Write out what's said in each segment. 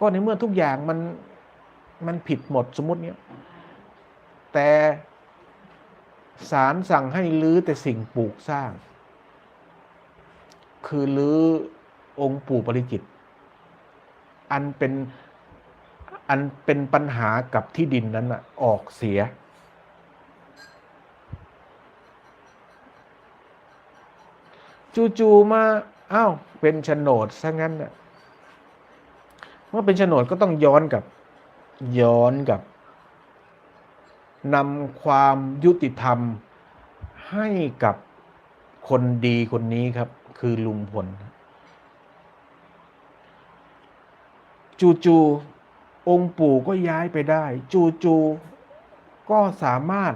ก็ในเมื่อทุกอย่างมันมันผิดหมดสมมติเนี้ยแต่ศาลสั่งให้ลื้อแต่สิ่งปลูกสร้าง คือลื้อองค์ปู่ปริจิต อันเป็นอันเป็นปัญหากับที่ดินนั้นน่ะออกเสีย จู่ๆมาอ้าวเป็นโฉนดซะงั้นน่ะ เมื่อเป็นโฉนดก็ต้องย้อนกับย้อนกับนำความยุติธรรมให้กับคนดีคนนี้ครับ คือลุงพล จู่ๆองค์ปู่ก็ย้ายไปได้ จู่ๆก็สามารถ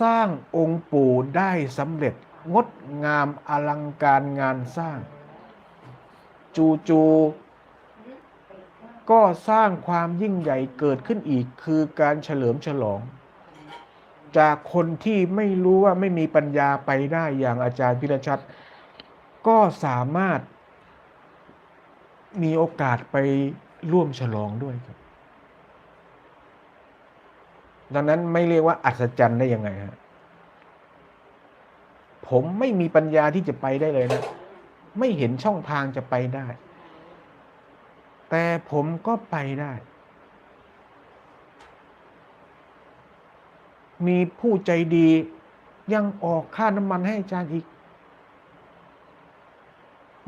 สร้างองค์ปู่ได้สำเร็จงดงามอลังการงานสร้าง จู่ๆ ก็สร้างความยิ่งใหญ่เกิดขึ้นอีกคือการเฉลิมฉลอง จากคนที่ไม่รู้ว่าไม่มีปัญญาไปได้อย่างอาจารย์พิรชัดก็สามารถมีโอกาสไปร่วมฉลองด้วยครับ ดังนั้นไม่เรียกว่าอัศจรรย์ได้ยังไงฮะผมไม่มีปัญญาที่จะไปได้เลยนะ ไม่เห็นช่องทางจะไปได้ แต่ผมก็ไปได้ มีผู้ใจดียังออกค่าน้ำมันให้อาจารย์อีก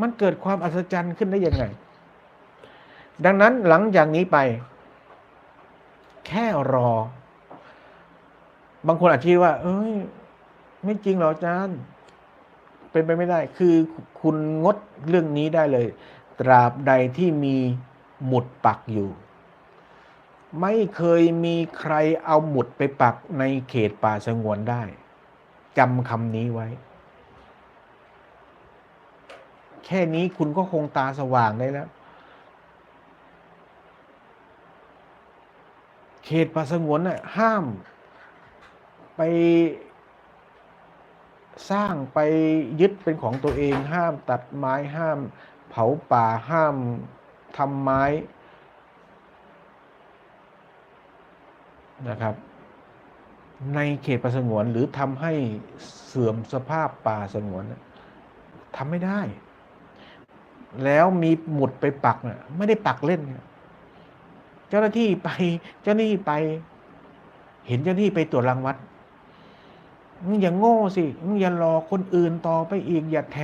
มันเกิดความอัศจรรย์ขึ้นได้ยังไง ดังนั้นหลังจากนี้ไป แค่รอ บางคนอาจจะว่า เอ้ย ไม่จริงหรออาจารย์ เป็นไปไม่ได้ คือคุณงดเรื่องนี้ได้เลย ตราบใดที่มี หมุดปักอยู่ ไม่เคยมีใครเอาหมุดไปปักในเขตป่าสงวนได้จำคำนี้ไว้ แค่นี้คุณก็คงตาสว่างได้แล้ว เขตป่าสงวนน่ะห้าม ไปสร้างไปยึดเป็นของตัวเองห้ามตัดไม้ห้าม เผาป่าห้าม ทำไม้นะครับในเขตป่าสงวนหรือทำให้เสื่อมสภาพป่าสงวนทำไม่ได้ แล้วมีหมุดไปปักน่ะไม่ได้ปักเล่น เจ้าหน้าที่ไป เจ้าหน้าที่ไป เห็นเจ้าหน้าที่ไปตรวจรังวัดมึงอย่าโง่สิมึงอย่ารอคนอื่นต่อไปอีกอย่าแถ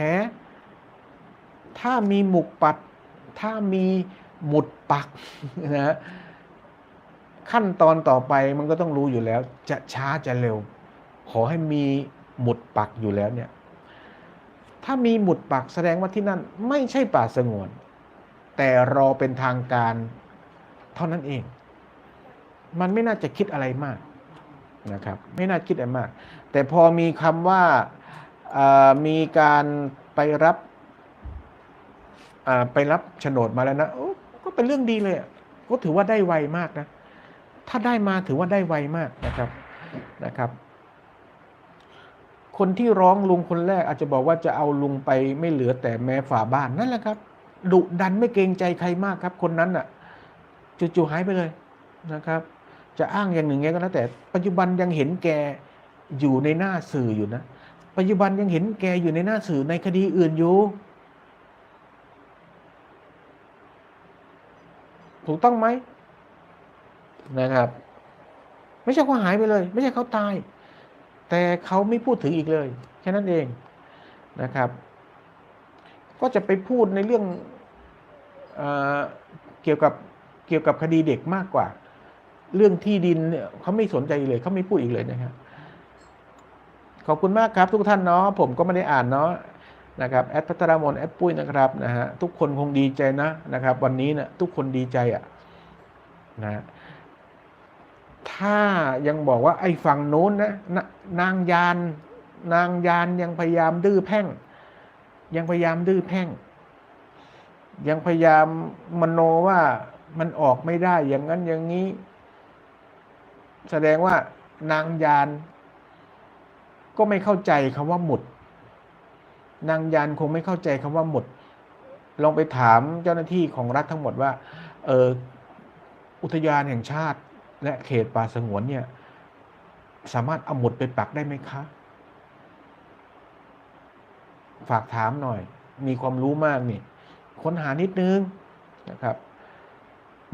ถ้ามีหมุกปัด ถ้ามีหมุดปักนะฮะขั้นตอนต่อไปมันก็ต้องรู้อยู่แล้ว จะช้าจะเร็ว ขอให้มีหมุดปักอยู่แล้วเนี่ยถ้ามีหมุดปักแสดงว่าที่นั่นไม่ใช่ป่าสงวน แต่รอเป็นทางการเท่านั้นเอง มันไม่น่าจะคิดอะไรมากนะครับ ไม่น่าคิดอะไรมาก แต่พอมีคำว่ามีการไปรับ ไปรับโฉนดมาแล้วนะก็เป็นเรื่องดีเลยก็ถือว่าได้ไวมากนะ ถ้าได้มาถือว่าได้ไวมากนะครับนะครับ คนที่ร้องลุงคนแรก อาจจะบอกว่าจะเอาลุงไปไม่เหลือแต่แม้ฝาบ้านนั่นแหละครับดุดันไม่เกรงใจใครมากครับ คนนั้นอะจู่ๆหายไปเลยนะครับ จะอ้างอย่างหนึ่งไงก็แล้วแต่ ปัจจุบันยังเห็นแกอยู่ในหน้าสื่ออยู่นะ ปัจจุบันยังเห็นแกอยู่ในหน้าสื่อในคดีอื่นอยู่ ถูกต้องไหมนะครับ ไม่ใช่เขาหายไปเลย ไม่ใช่เขาตาย แต่เขาไม่พูดถึงอีกเลย แค่นั้นเองนะครับ ก็จะไปพูดในเรื่องเอเกี่ยวกับเกี่ยวกับคดีเด็กมากกว่า เรื่องที่ดินเนี่ยเขาไม่สนใจเลยเขาไม่พูดอีกเลยนะครับขอบคุณมากครับทุกท่านเนาะผมก็ไม่ได้อ่านเนาะ นะครับแอดพัทรมนแอดปุ้ยนะครับนะฮะทุกคนคงดีใจนะนะครับ วันนี้นะทุกคนดีใจอะนะถ้ายังบอกว่าไอ้ฝั่งโน้นนะนางยานนางยานยังพยายามดื้อแพ่ง ยังพยายามดื้อแพ่ง ยังพยายามมโนว่ามันออกไม่ได้อย่างนั้นอย่างนี้ แสดงว่านางยานก็ไม่เข้าใจคำว่าหมุด นางยานคงไม่เข้าใจคำว่าหมด ลองไปถามเจ้าหน้าที่ของรัฐทั้งหมดว่าเอออุทยานแห่งชาติ และเขตป่าสงวนเนี่ย สามารถเอาหมดไปปักได้ไหมคะ ฝากถามหน่อย มีความรู้มากนี่ค้นหานิดนึงนะครับ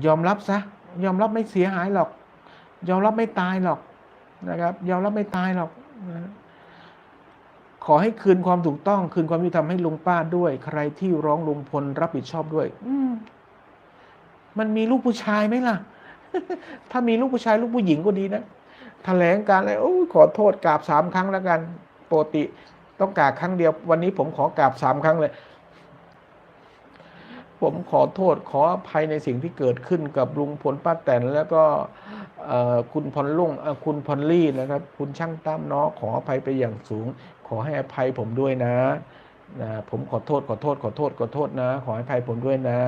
ยอมรับซะยอมรับไม่เสียหายหรอก ยอมรับไม่ตายหรอกนะครับ ยอมรับไม่ตายหรอกนะ ขอให้คืนความถูกต้อง คืนความยุติธรรมให้ลุงป้าด้วย ใครที่ร้องลุงพลรับผิดชอบด้วย อืมมันมีลูกผู้ชายไหมล่ะ ถ้ามีลูกผู้ชายลูกผู้หญิงก็ดีนะแถลงการอะไรโอ้ยขอโทษกราบสามครั้งแล้วกันปกติ ต้องกราบครั้งเดียว วันนี้ผมขอกราบสามครั้งเลย ผมขอโทษขออภัยในสิ่งที่เกิดขึ้นกับลุงพลป้าแตนแล้วก็เอ่อคุณพรลุงเอ่อคุณพรลี่นะครับ คุณช่างตั้มเนาะขออภัยไปอย่างสูง ขอให้อภัยผมด้วยนะนะผมขอโทษขอโทษขอโทษขอโทษนะ ขอให้อภัยผมด้วยนะ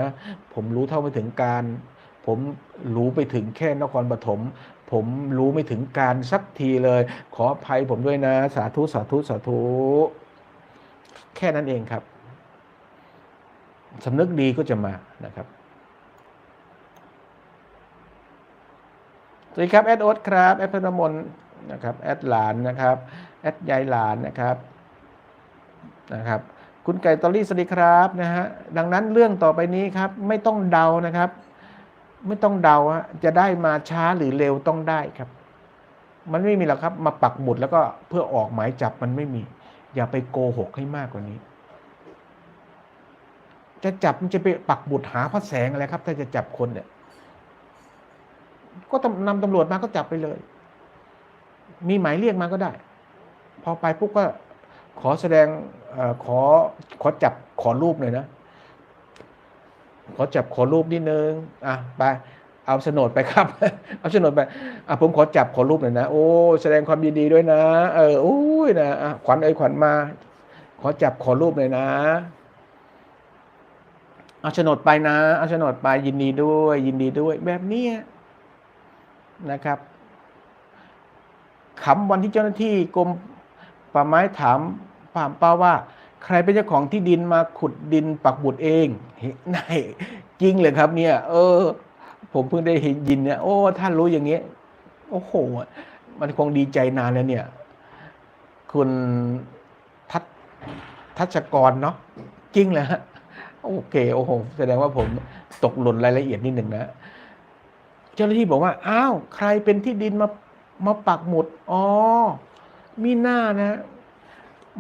ผมรู้เท่าไม่ถึงการ ผมรู้ไปถึงแค่นครปฐมผมรู้ไม่ถึงการสักทีเลย ขออภัยผมด้วยนะ สาธุสาธุสาธุแค่นั้นเองครับสำนึกดีก็จะมานะครับสวัสดีครับแอดโอ๊ตครับแอดพนมน นะครับแอดหลานนะครับแอดยายหลานนะครับนะครับ คุณไก่ตอรี่สวัสดีครับนะฮะดังนั้นเรื่องต่อไปนี้ครับไม่ต้องเดานะครับ ไม่ต้องเดาฮะจะได้มาช้าหรือเร็วต้องได้ครับ มันไม่มีหรอกครับ มาปักหมุดแล้วก็เพื่อออกหมายจับมันไม่มี อย่าไปโกหกให้มากกว่านี้ จะจับมันจะไปปักบุตรหาพระแสงอะไรครับ ถ้าจะจับคนเนี่ยก็นำตำรวจมาก็จับไปเลย มีหมายเรียกมาก็ได้ พอไปปุ๊บก็ขอแสดงอขอขอจับขอรูปหน่อยนะ ขอจับขอรูปนิดนึงอะไปเอาโฉนดไปครับ เอาโฉนดไปอะผมขอจับขอรูปหน่อยนะ โอ้แสดงความยินดีด้วยนะ เออโอ้ยนะอะขวัญเอ้ยขวัญมา ขอจับขอรูปหน่อยนะ เอาโฉนดไปนะ เอาโฉนดไปยินดีด้วย ยินดีด้วย แบบนี้นะครับ ขำวันที่เจ้าหน้าที่กรมป่าไม้ถามป่ามป้าว่า ใครเป็นเจ้าของที่ดินมาขุดดินปักบุตรเองนายจริงเลยครับ เนี่ย เออ ผมเพิ่งได้เห็นยินเนี่ย โอ้ท่านรู้อย่างเงี้ยโอ้โห มันคงดีใจนานแล้วเนี่ย คุณทัศทัชกรเนาะจริงเลยฮะโอเค โอ้โห แสดงว่าผมตกหล่นรายละเอียดนิดหนึ่งนะ เจ้าหน้าที่บอกว่า อ้าว ใครเป็นที่ดินมา มาปักหมุด อ๋อ มีหน้านะ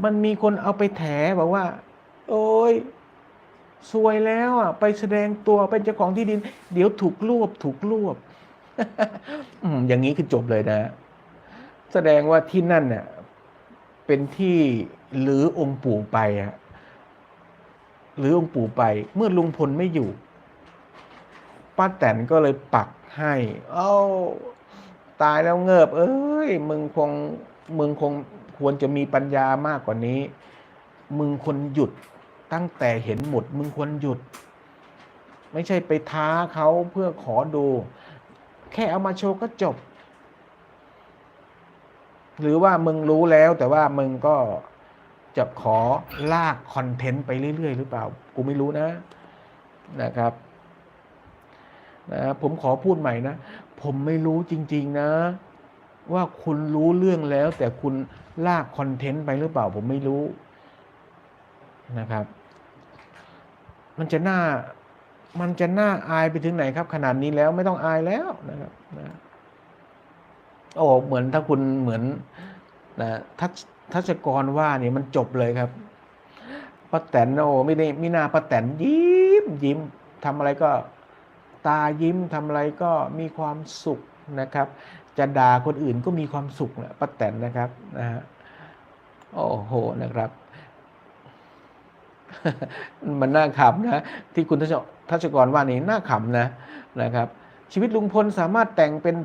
มันมีคนเอาไปแถบอกว่า โอ้ยสวยแล้วอะ ไปแสดงตัวเป็นเจ้าของที่ดิน เดี๋ยวถูกรวบ ถูกรวบอย่างนี้คือจบเลยนะ แสดงว่าที่นั่นเนี่ยเป็นที่หรือองค์ปู่ไปอะหรือองค์ปู่ไป เมื่อลุงพลไม่อยู่ป้าแตนก็เลยปักให้ เอ้า ตายแล้วเงิบ เอ้ย มึงคงมึงคงควรจะมีปัญญามากกว่านี้ มึงควรหยุดตั้งแต่เห็นหมุด มึงควรหยุด ไม่ใช่ไปท้าเขาเพื่อขอดู แค่เอามาโชว์ก็จบ หรือว่ามึงรู้แล้วแต่ว่ามึงก็จะขอลากคอนเทนต์ไปเรื่อยๆ หรือเปล่า กูไม่รู้นะนะครับ นะผมขอพูดใหม่นะ ผมไม่รู้จริง ๆ นะ ว่าคุณรู้เรื่องแล้ว แต่คุณลากคอนเทนต์ไปหรือเปล่า ผมไม่รู้นะครับ มันจะน่ามันจะน่าอายไปถึงไหนครับ ขนาดนี้แล้วไม่ต้องอายแล้วนะครับนะโอ้เหมือนถ้าคุณเหมือนนะทัศทัศกรว่าเนี่ยมันจบเลยครับป้าแตนโอ้ไม่ได้ไม่น่าป้าแตนยิ้มยิ้มทำอะไรก็ ตายิ้มทำอะไรก็มีความสุขนะครับ จะด่าคนอื่นก็มีความสุขแหละป้าแตนนะครับนะฮะโอ้โหนะครับ มันน่าขำนะ ที่คุณทัชกรว่านี่น่าขำนะนะครับ ชีวิตลุงพลสามารถแต่งเป็น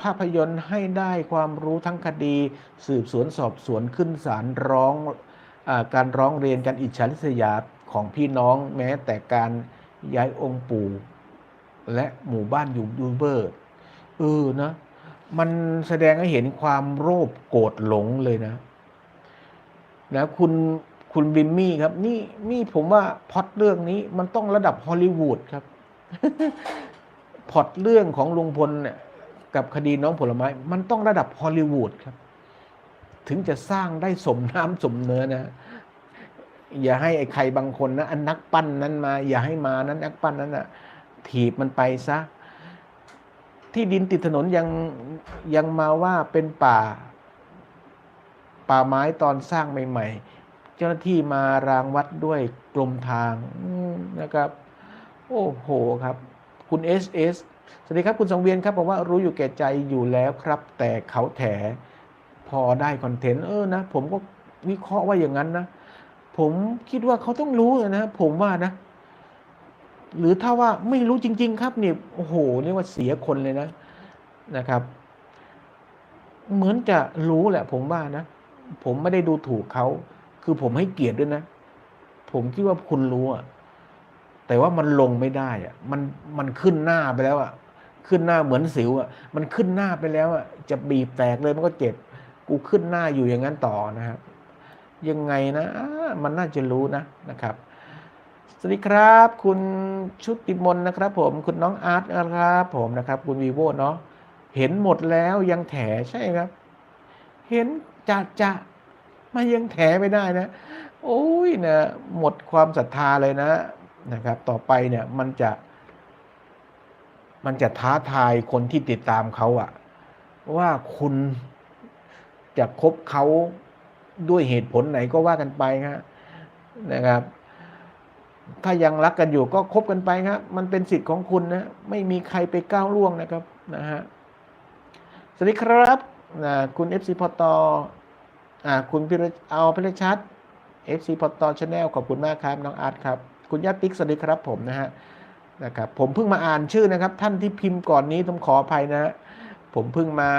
ภาพยนตร์ให้ได้ความรู้ทั้งคดี สืบสวนสอบสวนขึ้นศาลร้องอการร้องเรียนกันอิจฉาริษยาของพี่น้องแม้แต่การย้ายองค์ปู่ และหมู่บ้านยูทูบเบอร์เออนะ มันแสดงให้เห็นความโลภโกรธหลงเลยนะ นะคุณคุณบิมมี่ครับ นี่นี่ผมว่าพอตเรื่องนี้ มันต้องระดับฮอลลีวูดครับพอตเรื่องของลุงพลเนี่ยกับคดีน้องผลไม้ มันต้องระดับฮอลลีวูดครับ ถึงจะสร้างได้สมน้ำสมเนื้อนะ อย่าให้ไอ้ใครบางคนนะอันนักปั้นนั้นมา อย่าให้มานั้นนักปั้นนั้นนะ ถีบมันไปซะ ที่ดินติดถนนยังยังมาว่าเป็นป่า ป่าไม้ตอนสร้างใหม่ ๆ เจ้าหน้าที่มารางวัดด้วยกรมทางนะครับ โอ้โหครับ คุณเอสเอสสวัสดีครับคุณสังเวียนครับบอกว่ารู้อยู่แก่ใจอยู่แล้วครับ แต่เขาแถพอได้คอนเทนต์เออนะ ผมก็วิเคราะห์ว่าอย่างนั้นนะ ผมคิดว่าเขาต้องรู้นะ ผมว่านะ หรือถ้าว่าไม่รู้จริง ๆ ครับเนี่ยโอ้โหเรียกว่าเสียคนเลยนะนะครับ เหมือนจะรู้แหละ ผมว่านะ ผมไม่ได้ดูถูกเขาคือผมให้เกียรติด้วยนะ ผมคิดว่าคุณรู้อะแต่ว่ามันลงไม่ได้อะมันมันขึ้นหน้าไปแล้วอะขึ้นหน้าเหมือนสิวอะมันขึ้นหน้าไปแล้วอะจะบีบแตกเลยมันก็เจ็บกูขึ้นหน้าอยู่อย่างนั้นต่อนะครับยังไงนะ มันน่าจะรู้นะนะครับ สวัสดีครับ คุณชุติมนนะครับ ผมคุณน้องอาร์ตนะครับ ผมนะครับ คุณวีโวเนาะเห็นหมดแล้วยังแถใช่ครับ เห็นจะจะมายังแถไม่ได้นะ โอ้ยนะหมดความศรัทธาเลยนะนะครับ ต่อไปเนี่ยมันจะ มันจะท้าทายคนที่ติดตามเขาอะว่าคุณจะคบเขาด้วยเหตุผลไหนก็ว่ากันไปฮะนะครับ ถ้ายังรักกันอยู่ก็คบกันไปครับ มันเป็นสิทธิ์ของคุณนะ ไม่มีใครไปก้าวล่วงนะครับนะฮะสวัสดีครับนะคุณ FC พอตอ่าคุณพิรเอาพิรชัด FC พอตชาแนลขอบคุณมากครับน้องอาร์ตครับ คุณยาติ๊กสวัสดีครับผมนะฮะนะครับผมเพิ่งมาอ่านชื่อนะครับ ท่านที่พิมพ์ก่อนนี้ต้องขออภัยนะฮะผมเพิ่งมา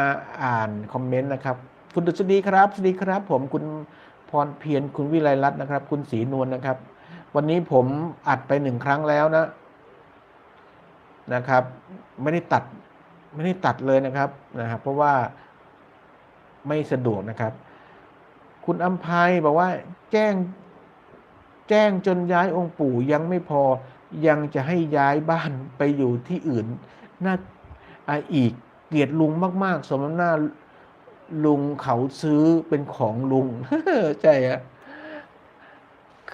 อ่านคอมเมนต์นะครับ คุณดุษฎีครับสวัสดีครับ ผมคุณพรเพียรคุณวิไลรัตน์นะครับ คุณศรีนวลนะครับ วันนี้ผมอัดไปหนึ่งครั้งแล้วนะนะครับ ไม่ได้ตัดไม่ได้ตัดเลยนะครับนะครับ เพราะว่าไม่สะดวกนะครับ คุณอัมภัยบอกว่าแจ้งแจ้งจนย้ายองค์ปู่ยังไม่พอยังจะให้ย้ายบ้านไปอยู่ที่อื่นน่าอีกเกลียดลุงมาก ๆ สมน้ำหน้าลุงเขาซื้อเป็นของลุงใช่ฮะ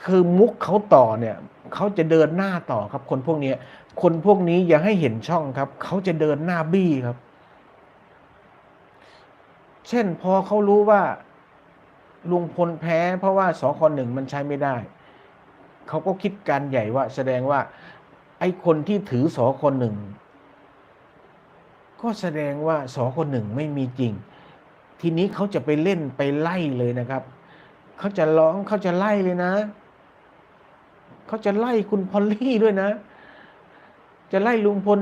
คือมุกเขาต่อเนี่ยเขาจะเดินหน้าต่อครับ คนพวกนี้คนพวกนี้อย่าให้เห็นช่องครับ เขาจะเดินหน้าบี้ครับ เช่นพอเขารู้ว่าลุงพลแพ้ เพราะว่าสคหนึ่งมันใช้ไม่ได้ เขาก็คิดการใหญ่ว่า แสดงว่า ไอ้คนที่ถือสคหนึ่งก็แสดงว่าสคหนึ่งไม่มีจริง ทีนี้เขาจะไปเล่นไปไล่เลยนะครับ เขาจะร้องเขาจะไล่เลยนะ เขาจะไล่คุณพอลลี่ด้วยนะ จะไล่ลุงพล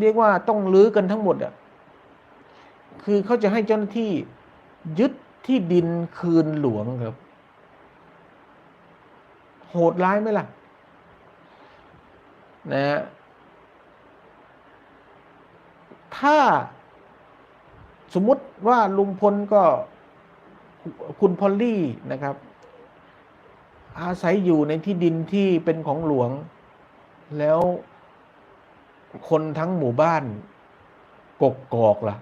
เรียกว่าต้องลื้อกันทั้งหมดอะคือเขาจะให้เจ้าหน้าที่ยึดที่ดินคืนหลวงครับ โหดร้ายไหมล่ะ นะฮะถ้าสมมุติว่าลุงพลก็ คุณพอลลี่นะครับ อาศัยอยู่ในที่ดินที่เป็นของหลวง แล้วคนทั้งหมู่บ้านกกกอกล่ะ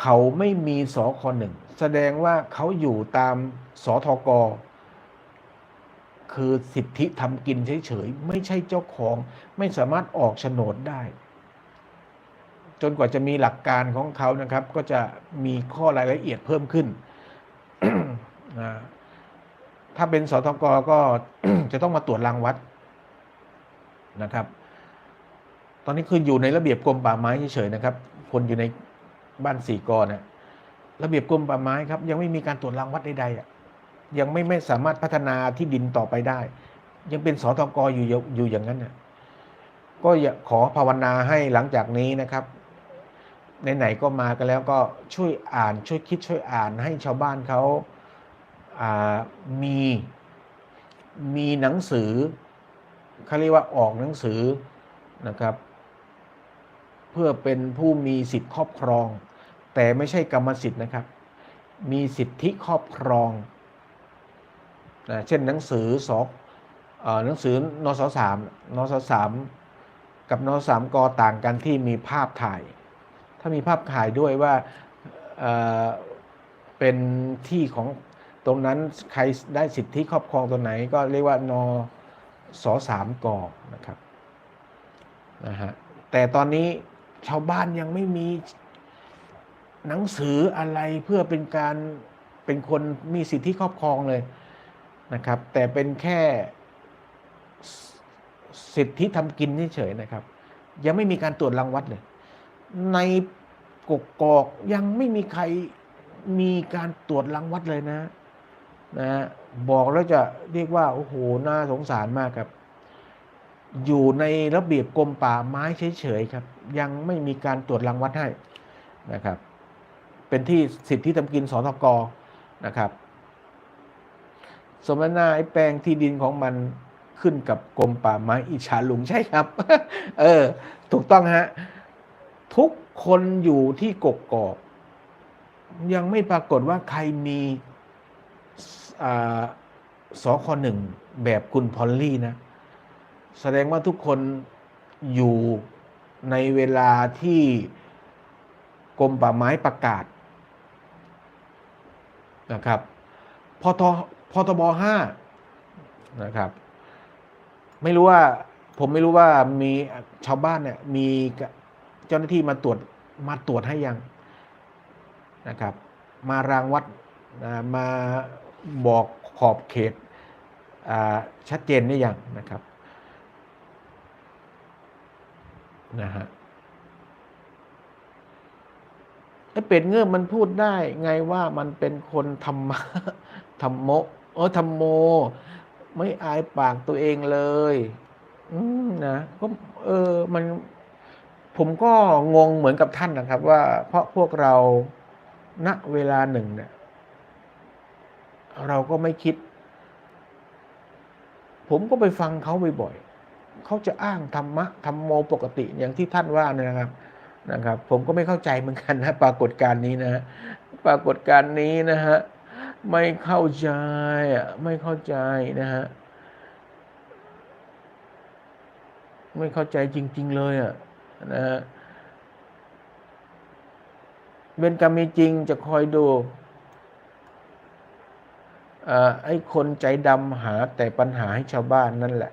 เขาไม่มีสคหนึ่ง แสดงว่าเขาอยู่ตามสทกคือสิทธิทำกินเฉยๆ ไม่ใช่เจ้าของไม่สามารถออกโฉนดได้ จนกว่าจะมีหลักการของเขานะครับ ก็จะมีข้อรายละเอียดเพิ่มขึ้น ถ้าเป็นสทกก็จะต้องมาตรวจรางวัดนะครับ ตอนนี้คืออยู่ในระเบียบกรมป่าไม้เฉยๆนะครับ คนอยู่ในบ้านสี่กอนะระเบียบกรมป่าไม้ครับ ยังไม่มีการตรวจรางวัดใดๆอะยังไม่ไม่สามารถพัฒนาที่ดินต่อไปได้ ยังเป็นสทกอยู่อยู่อย่างนั้นน่ะก็อขอภาวนาให้หลังจากนี้นะครับไหนๆก็มากันแล้วก็ช่วยอ่านช่วยคิดช่วยอ่านให้ชาวบ้านเขา มีมีหนังสือเขาเรียกว่าออกหนังสือนะครับ เพื่อเป็นผู้มีสิทธิครอบครอง แต่ไม่ใช่กรรมสิทธิ์นะครับ มีสิทธิครอบครองนะเช่นหนังสือสอบเอ่อหนังสือนสสามนสสามกับนสามกต่างกันที่มีภาพถ่าย ถ้ามีภาพถ่ายด้วยว่าเป็นที่ของ ตรงนั้นใครได้สิทธิครอบครองตรงไหนก็เรียกว่านสสามกนะครับนะฮะแต่ตอนนี้ชาวบ้านยังไม่มีหนังสืออะไรเพื่อเป็นการเป็นคนมีสิทธิครอบครองเลยนะครับ แต่เป็นแค่สิทธิทำกินเฉยๆนะครับ ยังไม่มีการตรวจรังวัดเลย ในกกอกยังไม่มีใครมีการตรวจรังวัดเลยนะ นะบอกแล้วจะเรียกว่าโอ้โหน่าสงสารมากครับ อยู่ในระเบียบกรมป่าไม้เฉยๆครับ ยังไม่มีการตรวจรังวัดให้นะครับ เป็นที่สิทธิทำกินสทกนะครับ สมนาไอ้แปลงที่ดินของมันขึ้นกับกรมป่าไม้อิชาลุงใช่ครับ เออ ถูกต้องฮะ ทุกคนอยู่ที่กกกอกยังไม่ปรากฏว่าใครมี สคหนึ่งแบบคุณพอลลี่นะ แสดงว่าทุกคนอยู่ในเวลาที่กรมป่าไม้ประกาศนะครับพทพทบห้านะครับ ไม่รู้ว่าผมไม่รู้ว่ามีชาวบ้านเนี่ยมีเจ้าหน้าที่มาตรวจมาตรวจให้ยังนะครับ มารางวัดมา บอกขอบเขตชัดเจนได้ยังนะครับนะฮะไอ้เป็ดเงื่อมันพูดได้ไงว่ามันเป็นคนธรรมะธรรมโมเออธรรมโม ไม่อายปากตัวเองเลย อืมนะก็เออมัน ผมก็งงเหมือนกับท่านนะครับ ว่าเพราะพวกเราณเวลาหนึ่งเนี่ย เราก็ไม่คิด ผมก็ไปฟังเขาบ่อยๆเขาจะอ้างธรรมะธรรมโมปกติอย่างที่ท่านว่าเนี่ยนะครับนะครับ ผมก็ไม่เข้าใจเหมือนกันนะ ปรากฏการณ์นี้นะ ปรากฏการณ์นี้นะฮะไม่เข้าใจอะไม่เข้าใจนะฮะไม่เข้าใจจริง ๆ เลยอะนะฮะเวรกรรมมีจริงจะคอยดู ไอ้คนใจดำหาแต่ปัญหาให้ชาวบ้านนั่นแหละ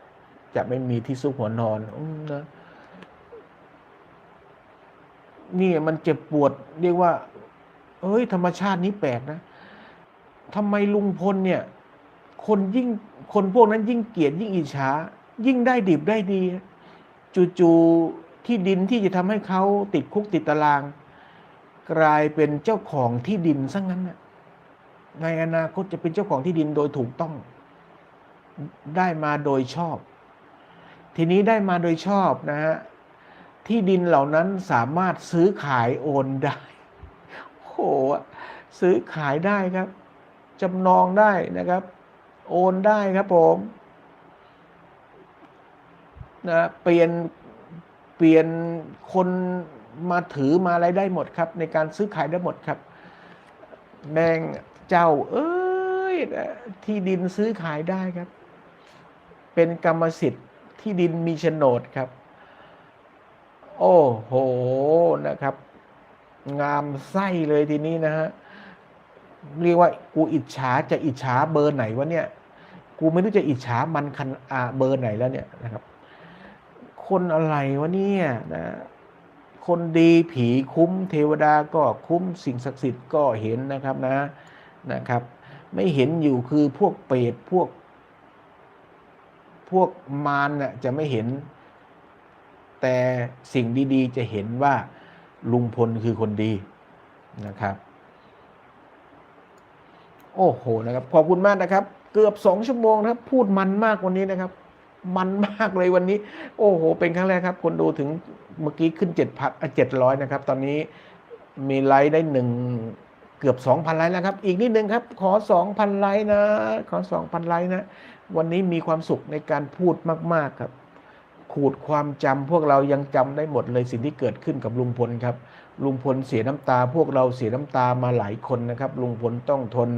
จะไม่มีที่ซุกหัวนอนอนะนี่มันเจ็บปวด เรียกว่า เอ้ย ธรรมชาตินี้แปลกนะทำไมลุงพลเนี่ย คนยิ่งคนพวกนั้นยิ่งเกลียดยิ่งอิจฉายิ่งได้ดิบได้ดี จู่ๆที่ดินที่จะทำให้เขาติดคุกติดตาราง กลายเป็นเจ้าของที่ดินซะงั้นนะ ในอนาคตจะเป็นเจ้าของที่ดินโดยถูกต้องได้มาโดยชอบ ทีนี้ได้มาโดยชอบนะฮะที่ดินเหล่านั้นสามารถซื้อขายโอนได้โหซื้อขายได้ครับจำนองได้นะครับ โอนได้ครับผมนะเปลี่ยนเปลี่ยนคนมาถือมาอะไรได้หมดครับ ในการซื้อขายได้หมดครับแมง เจ้า เอ้ยที่ดินซื้อขายได้ครับ เป็นกรรมสิทธิ์ที่ดินมีโฉนดครับ โอ้โหนะครับ งามไส้เลยทีนี้นะฮะเรียกว่ากูอิจฉาจะอิจฉาเบอร์ไหนวะเนี่ย กูไม่รู้จะอิจฉามันคันอาเบอร์ไหนแล้วเนี่ยนะครับ คนอะไรวะเนี่ยนะคนดีผีคุ้มเทวดาก็คุ้มสิ่งศักดิ์สิทธิ์ก็เห็นนะครับนะ นะครับ ไม่เห็นอยู่คือพวกเปรตพวก พวกมารน่ะจะไม่เห็น แต่สิ่งดีๆ จะเห็นว่าลุงพลคือคนดีนะครับ โอ้โหนะครับขอบคุณมากนะครับ เกือบสองชั่วโมงนะครับ พูดมันมากวันนี้นะครับ มันมากเลยวันนี้ โอ้โห เป็นครั้งแรกครับ คนดูถึงเมื่อกี้ขึ้นเจ็ดพันเจ็ดร้อยนะครับ ตอนนี้มีไลค์ได้หนึ่ง เกือบสองพันไลค์แล้วครับ อีกนิดนึงครับ ขอสองพันไลค์นะ ขอสองพันไลค์นะ วันนี้มีความสุขในการพูดมาก ๆ ครับ ขูดความจำพวกเรายังจำได้หมดเลยสิ่งที่เกิดขึ้นกับลุงพลครับ ลุงพลเสียน้ำตา พวกเราเสียน้ำตามาหลายคนนะครับ ลุงพลต้องทน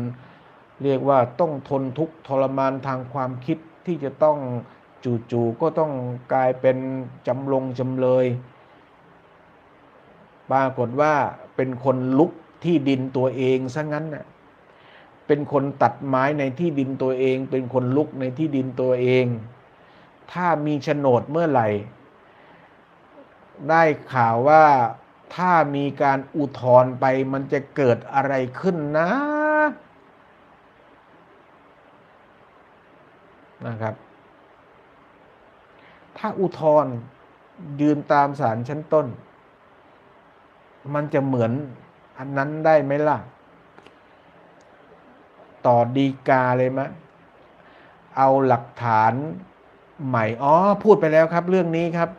เรียกว่าต้องทนทุกข์ทรมานทางความคิดที่จะต้องจู่ๆก็ต้องกลายเป็นจำลงจำเลย ปรากฏว่าเป็นคนลุก ที่ดินตัวเองซะงั้นน่ะเป็นคนตัดไม้ในที่ดินตัวเอง เป็นคนลุกในที่ดินตัวเอง ถ้ามีโฉนดเมื่อไหร่ ได้ข่าวว่าถ้ามีการอุทธรณ์ไปมันจะเกิดอะไรขึ้นนะนะครับ ถ้าอุทธรณ์ยืนตามศาลชั้นต้น มันจะเหมือน อันนั้นได้ไหมล่ะ ต่อดีกาเลยไหมเอาหลักฐานใหม่ อ๋อ พูดไปแล้วครับ เรื่องนี้ครับ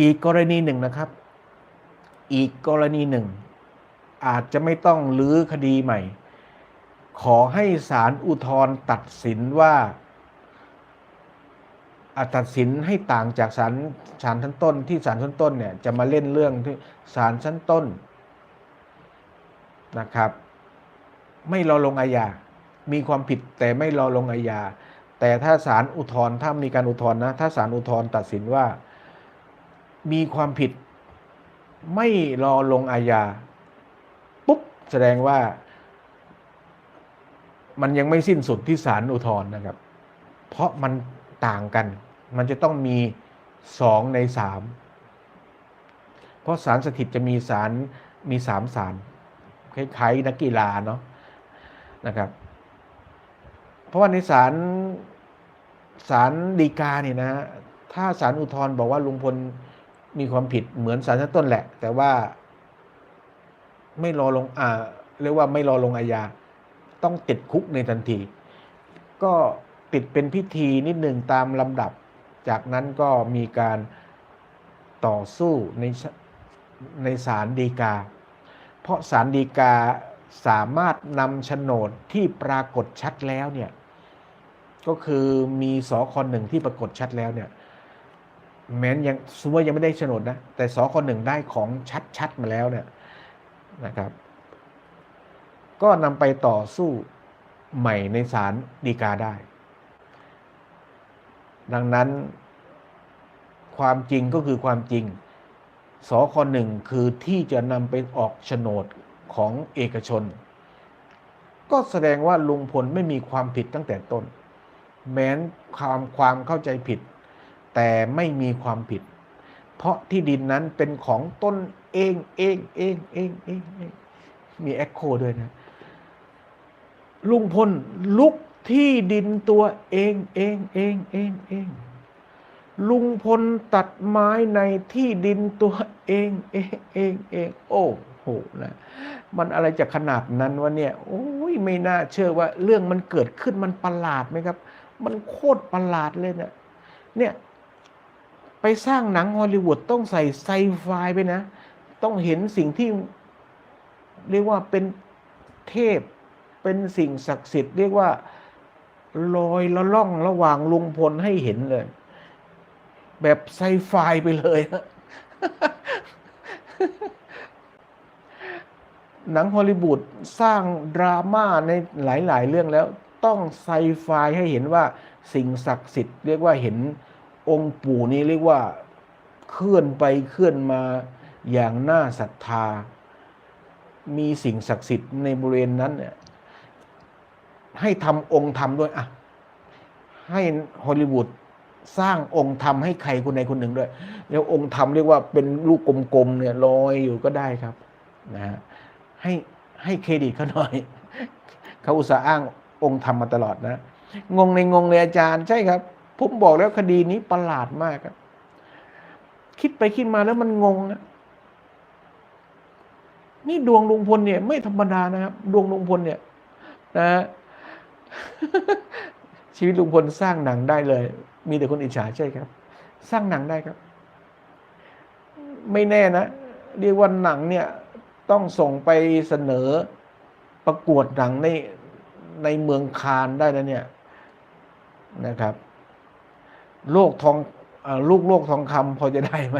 อีกกรณีหนึ่งนะครับ อีกกรณีหนึ่ง อาจจะไม่ต้องลื้อคดีใหม่ ขอให้ศาลอุทธรณ์ตัดสินว่าอะตัดสินให้ต่างจากศาลศาลชั้นต้นที่ศาลชั้นต้นเนี่ยจะมาเล่นเรื่องที่ศาลชั้นต้น นะครับ ไม่รอลงอาญา มีความผิดแต่ไม่รอลงอาญา แต่ถ้าศาลอุทธรณ์ถ้ามีการอุทธรณ์นะ ถ้าศาลอุทธรณ์ตัดสินว่า มีความผิดไม่รอลงอาญา ปุ๊บ แสดงว่า มันยังไม่สิ้นสุดที่ศาลอุทธรณ์นะครับ เพราะมันต่างกัน มันจะต้องมีสองในสามเพราะศาลสถิตจะมีศาลมีสามศาล คล้ายๆนักกีฬาเนาะนะครับ เพราะว่าในศาลศาลฎีกาเนี่ยนะถ้าศาลอุทธรณ์บอกว่าลุงพลมีความผิดเหมือนศาลชั้นต้นแหละ แต่ว่าไม่รอลงอ่าเรียกว่าไม่รอลงอาญาต้องติดคุกในทันที ก็ติดเป็นพิธีนิดหนึ่งตามลำดับ จากนั้นก็มีการต่อสู้ในในศาลฎีกา เพราะศาลฎีกาสามารถนำโฉนดที่ปรากฏชัดแล้วเนี่ยก็คือมีสคหนึ่งที่ปรากฏชัดแล้วเนี่ยแม้นยังสมมติว่ายังไม่ได้โฉนดนะแต่สคหนึ่งได้ของชัดๆมาแล้วเนี่ยนะครับ ก็นำไปต่อสู้ใหม่ในศาลฎีกาได้ ดังนั้นความจริงก็คือความจริง สคหนึ่งคือที่จะนำไปออกโฉนดของเอกชน ก็แสดงว่าลุงพลไม่มีความผิดตั้งแต่ต้น แม้นความความเข้าใจผิด แต่ไม่มีความผิด เพราะที่ดินนั้นเป็นของต้นเองเองเองเองเองเองมีแอคโคด้วยนะ ลุงพลลุกที่ดินตัวเองเองเองเองเอง ลุงพลตัดไม้ในที่ดินตัวเองเองเองเองโอ้โหนะมันอะไรจะขนาดนั้นวะเนี่ยโอ้ยไม่น่าเชื่อว่าเรื่องมันเกิดขึ้นมันประหลาดไหมครับ มันโคตรประหลาดเลยเนี่ยเนี่ยไปสร้างหนังฮอลลีวูดต้องใส่ไซไฟไปนะ ต้องเห็นสิ่งที่เรียกว่าเป็นเทพเป็นสิ่งศักดิ์สิทธิ์ เรียกว่าลอยละล่องระหว่างลุงพลให้เห็นเลย แบบไซไฟไปเลยหนังฮอลลีวูดสร้างดราม่าในหลาย ๆ เรื่องแล้วต้องไซไฟให้เห็นว่าสิ่งศักดิ์สิทธิ์เรียกว่าเห็นองค์ปู่นี้เรียกว่าเคลื่อนไปเคลื่อนมาอย่างน่าศรัทธา มีสิ่งศักดิ์สิทธิ์ในบริเวณนั้นเนี่ยให้ทำองค์ทำด้วยอะให้ฮอลลีวูด สร้างองค์ทำให้ใครคนใดคนหนึ่งด้วย แล้วองค์ทำเรียกว่าเป็นลูกกลมๆเนี่ยลอยอยู่ก็ได้ครับนะฮะให้ให้เครดิตเขาหน่อยเขาอุตส่าห์อ้างองค์ทำมาตลอดนะ งงในงงเลยอาจารย์ใช่ครับ ผมบอกแล้วคดีนี้ประหลาดมากครับ คิดไปคิดมาแล้วมันงงนะนี่ดวงลุงพลเนี่ย ไม่ธรรมดานะครับ ดวงลุงพลเนี่ยนะชีวิตลุงพลสร้างหนังได้เลย มีแต่คนอิจฉาใช่ครับ สร้างหนังได้ครับ ไม่แน่นะ เรียกว่าหนังเนี่ยต้องส่งไปเสนอประกวดหนังในในเมืองคานได้แล้วเนี่ยนะครับ โลกทองอลูกโลกทองคำพอจะได้ไหม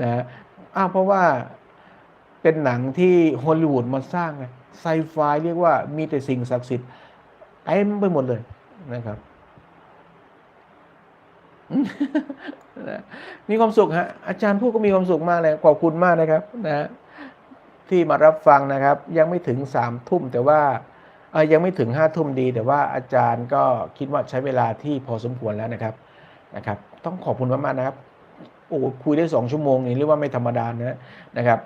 นะอ้าวเพราะว่าเป็นหนังที่ฮอลลีวูดมาสร้างไงไซไฟเรียกว่ามีแต่สิ่งศักดิ์สิทธิ์เต็มไปหมดเลยนะครับ มีความสุขฮะอาจารย์พูดก็มีความสุขมากเลยขอบคุณมากนะครับนะที่มารับฟังนะครับ ยังไม่ถึงสามทุ่มแต่ว่าเออยังไม่ถึงห้าทุ่มดี แต่ว่าอาจารย์ก็คิดว่าใช้เวลาที่พอสมควรแล้วนะครับนะครับ ต้องขอบคุณมากๆนะครับโอ้คุยได้สองชั่วโมงนี่เรียกว่าไม่ธรรมดานะนะครับ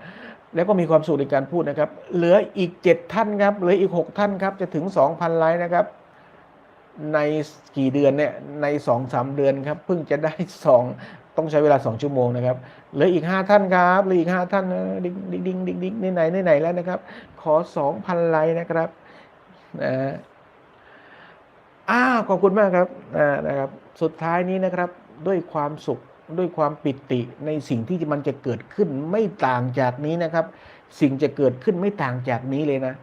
แล้วก็มีความสุขในการพูดนะครับ เหลืออีก7ท่านครับเหลืออีก6ท่านครับจะถึง2,000ไลค์นะครับ ในกี่เดือนเนี่ยใน2-3เดือนครับเพิ่งจะได้ 2 ต้องใช้เวลา 2 ชั่วโมงนะครับเหลืออีก 5 ท่านครับเหลืออีก 5 ท่านดิ้งดิ้งดิ้งดิ้งดิ้งนี่ไหนในไหนแล้วนะครับ ขอ 2,000ไลค์นะครับนะอ้าวขอบคุณมากครับนะครับ สุดท้ายนี้นะครับด้วยความสุขด้วยความปิติในสิ่งที่มันจะเกิดขึ้นไม่ต่างจากนี้นะครับ สิ่งจะเกิดขึ้นไม่ต่างจากนี้เลยนะ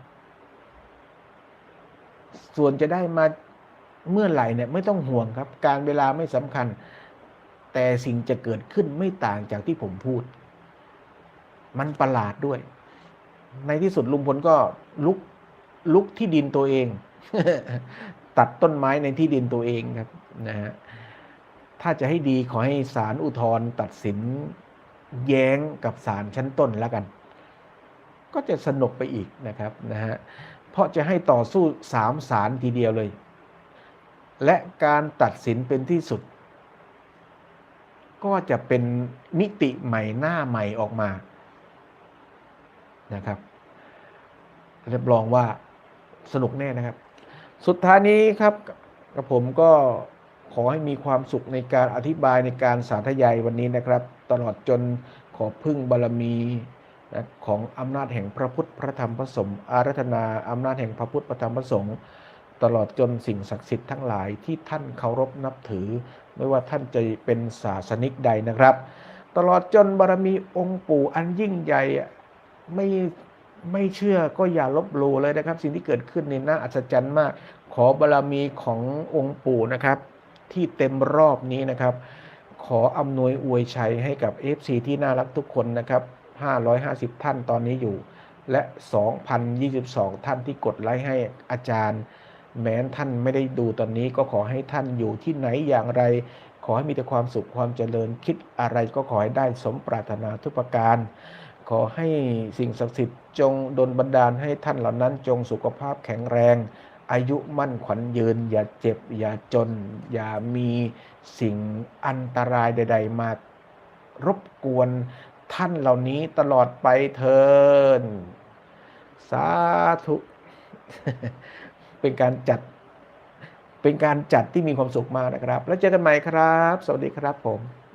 ส่วนจะได้มา เมื่อไหร่เนี่ยไม่ต้องห่วงครับ การเวลาไม่สำคัญ แต่สิ่งจะเกิดขึ้นไม่ต่างจากที่ผมพูด มันประหลาดด้วย ในที่สุดลุงพลก็ลุกลุกที่ดินตัวเอง ตัดต้นไม้ในที่ดินตัวเองครับนะฮะถ้าจะให้ดีขอให้ศาลอุทธรณ์ตัดสินแย้งกับศาลชั้นต้นแล้วกัน ก็จะสนุกไปอีกนะครับนะฮะเพราะจะให้ต่อสู้สามศาลทีเดียวเลย และการตัดสินเป็นที่สุด ก็จะเป็นมิติใหม่หน้าใหม่ออกมานะครับรับรองว่าสนุกแน่นะครับ สุดท้ายนี้ครับกับผมก็ขอให้มีความสุขในการอธิบายในการสาธยายวันนี้นะครับ ตลอดจนขอพึ่งบารมีของอำนาจแห่งพระพุทธพระธรรมพระสงฆ์อารัธนาอำนาจแห่งพระพุทธพระธรรมพระสงฆ์ ตลอดจนสิ่งศักดิ์สิทธิ์ทั้งหลายที่ท่านเคารพนับถือ ไม่ว่าท่านจะเป็นศาสนิกใดนะครับ ตลอดจนบารมีองค์ปู่อันยิ่งใหญ่ไม่ไม่เชื่อก็อย่าลบหลู่เลยนะครับ สิ่งที่เกิดขึ้นนี่น่าอัศจรรย์มาก ขอบารมีขององค์ปู่นะครับ ที่เต็มรอบนี้นะครับ ขออำนวยอวยชัยให้กับ FC ที่น่ารักทุกคนนะครับ 550 ท่านตอนนี้อยู่ และ 2,022 ท่านที่กดไลค์ให้อาจารย์ แม้นท่านไม่ได้ดูตอนนี้ก็ขอให้ท่านอยู่ที่ไหนอย่างไร ขอให้มีแต่ความสุขความเจริญคิดอะไรก็ขอให้ได้สมปรารถนาทุกประการ ขอให้สิ่งศักดิ์สิทธิ์จงดลบันดาลให้ท่านเหล่านั้นจงสุขภาพแข็งแรง อายุมั่นขวัญยืน อย่าเจ็บ อย่าจน อย่ามีสิ่งอันตรายใด ๆ มารบกวนท่านเหล่านี้ตลอดไปเทินสาธุ เป็นการจัด เป็นการจัดที่มีความสุขมากนะครับ แล้วเจอกันใหม่ครับ สวัสดีครับผม